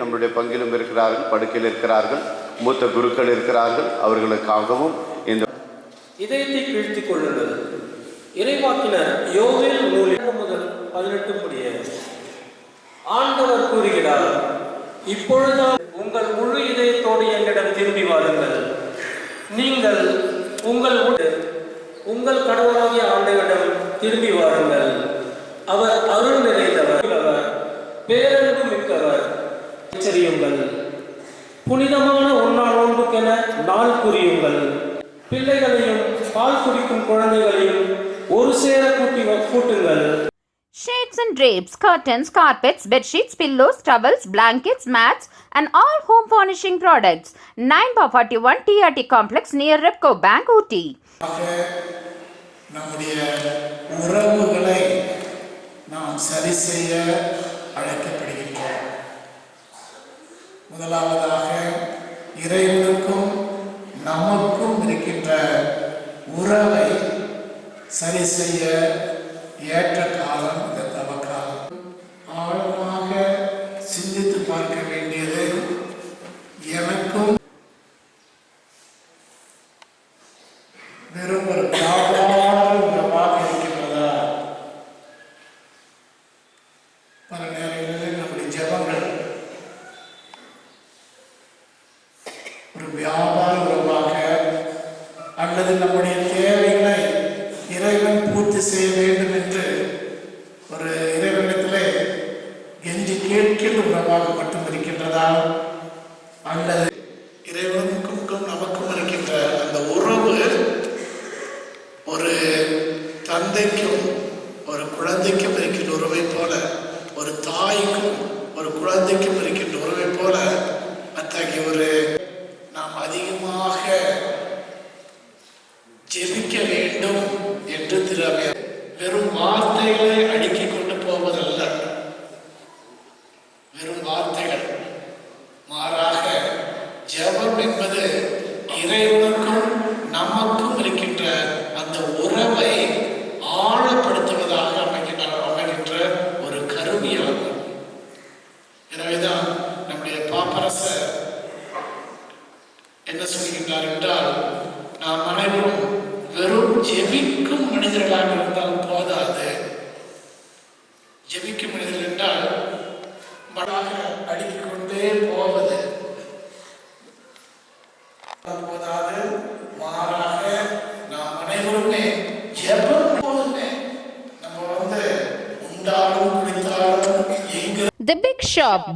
நம்முடைய பங்கிலும் இருக்கிறார்கள் படுக்கையில் இருக்கிறார்கள் மூத்த குருக்கள் இருக்கிறார்கள் அவர்களுக்காகவும் இந்த இதயத்தை கீழ்த்தி கொள்ளுங்கள். இறைவாக்கினர் யோகில் நூலில் முதல் பதினெட்டு முடிய ஆண்டவர் கூறுகிறார் இப்பொழுது உங்கள் முழு இதயத்தோடு என்னிடம் திரும்பி வாருங்கள். நீங்கள் உங்கள் உங்கள் கடவுளாகிய ஆண்டவரிடம் திரும்பி வாருங்கள். புனிதமான உண்ணாள் நோன்புக்கென நாள் குறியுங்கள் பிள்ளைகளையும் பால் குடிக்கும் குழந்தைகளையும் ஒரு சேர கூட்டி கூட்டுங்கள் Shades and drapes, curtains, carpets, bed sheets, pillows, towels, blankets, mats, and all home furnishing products. 9 by 41 TRT Complex near Repco Bank, Ooty. நம்முடைய உறவுகளை நாம் சரி செய்ய அழைக்கப்படுகின்றோம் முதலாவதாக இறைவனுக்கும் நமக்கும் இருக்கின்ற உறவை சரி செய்ய ஏற்ற அல்லது நம்முடைய தேவைகளை இறைவன் பூர்த்தி செய்ய வேண்டும் என்று ஒரு இறைவனத்திலே கெஞ்சி கேட்கின்ற உணவாக மட்டும் இருக்கின்றதா? அல்லது இறைவனுக்கும் நமக்கும் இருக்கின்ற அந்த உறவு ஒரு தந்தைக்கும் ஒரு குழந்தைக்கும் இருக்கின்ற உறவை போல ஒரு தாய்க்கும் ஒரு குழந்தைக்கும் இருக்கின்ற உறவை போல அத்தகைய ஒரு நாம் அதிகமாக ஜெபிக்க வேண்டும் என்று திரு அவையார் வெறும் வார்த்தைகளை அடுக்கி கொண்டு போவதல்ல. வெறும் வார்த்தைகள். மாறாக ஜெபம் என்பது இறைவனுக்கும் நமக்கும் இருக்கின்ற அந்த உறவை ஆழப்படுத்துவதாக அமைகின்ற அமைகின்ற ஒரு கருவியாகும். எனவேதான் நம்முடைய பாப்பரசர் என்ன சொல்கின்றார் என்றால் நாம் அனைவரும் வெறும் ஜெபிக்கும் மனிதர்களாக இருந்தால் போதாது. ஜெபிக்கும் மனிதர்கள் என்றால் மடாக அடுக்கிக் கொண்டே போவது போதாது. மாறாக நாம் அனைவருமே ஜெபம் போதுமே. நம்ம வந்து உண்டாலும் குடித்தாலும் எங்க The Big Shop.